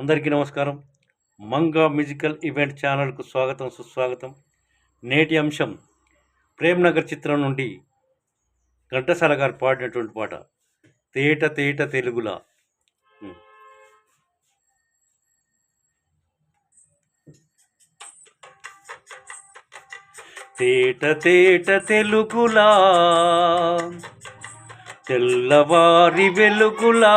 అందరికీ నమస్కారం. Manga musical event ఛానల్కు స్వాగతం సుస్వాగతం. నేటి అంశం ప్రేమ్ నగర్ చిత్రం నుండి ఘంటసాల గారు పాడినటువంటి పాట తేట తేట తెలుగులా. తేట తేట తెలుగులా తెల్లవారి వెలుగులా.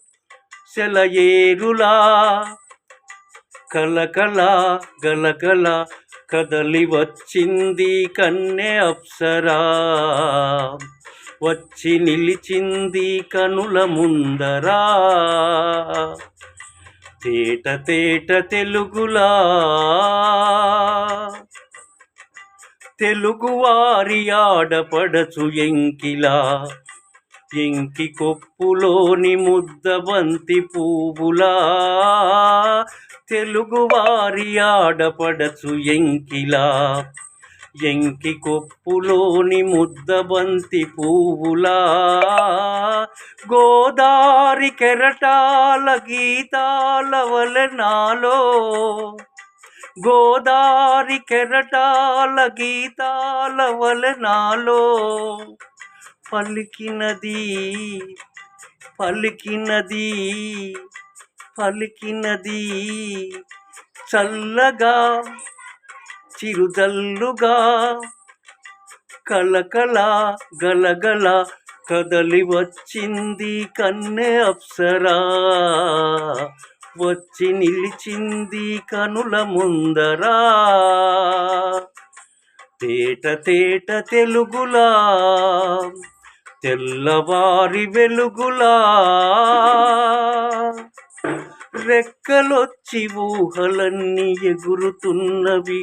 సెలయేరులా. కలకల గలగల కదలి వచ్చింది కన్నె అప్సరా. వచ్చి నిలిచింది కనుల ముందరా. తేట తేట తెలుగులా. తెలుగువారి ఆడపడచు ఎంకిలా. ఇంకి కొప్పులోని ముద్దబంతి పువ్వులా. తెలుగువారి ఆడపడచు ఎంకిలా. ఎంకి కొప్పులోని ముద్దబంతి పువ్వులా. గోదారి కెరటాల గీతాల వలనాలో గోదారి కెరటాల గీతాల వలనాలో పలికినది పలికినది పలికినది. చల్లగా చిరుజల్లుగా కలకల గలగల కదలి వచ్చింది కన్నె అప్సరా. వచ్చి నిలిచింది కనుల ముందరా. తేట తేట తెలుగులా తెల్లవారి వెలుగులా రెక్కలొచ్చి ఊహలన్నీ ఎగురుతున్నవి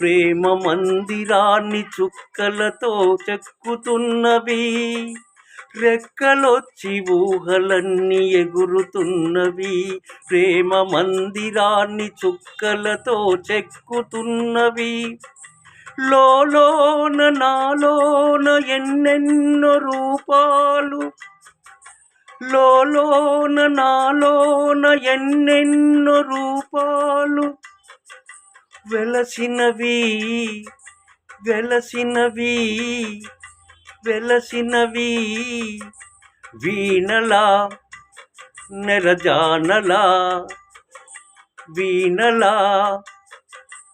ప్రేమ మందిరాన్ని చుక్కలతో చెక్కుతున్నవి. రెక్కలొచ్చి ఊహలన్నీ ఎగురుతున్నవి ప్రేమ మందిరాన్ని చుక్కలతో చెక్కుతున్నవి. లోన నాలోన ఎన్నెన్నో రూపాలు. లోన నాలోన ఎన్నెన్నో రూపాలు. వెలసినవి వెలసినవి వెలసినవి. వీణలా నెరజానలా వీణలా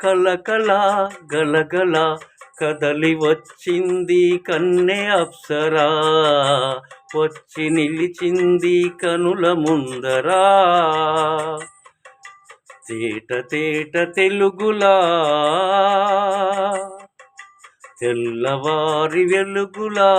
కలకల గలగల కదలి వచ్చింది కన్నె అప్సరా. వచ్చి నిలిచింది కనుల ముందరా. తేట తేట తెలుగులా. తెల్లవారి వెలుగులా.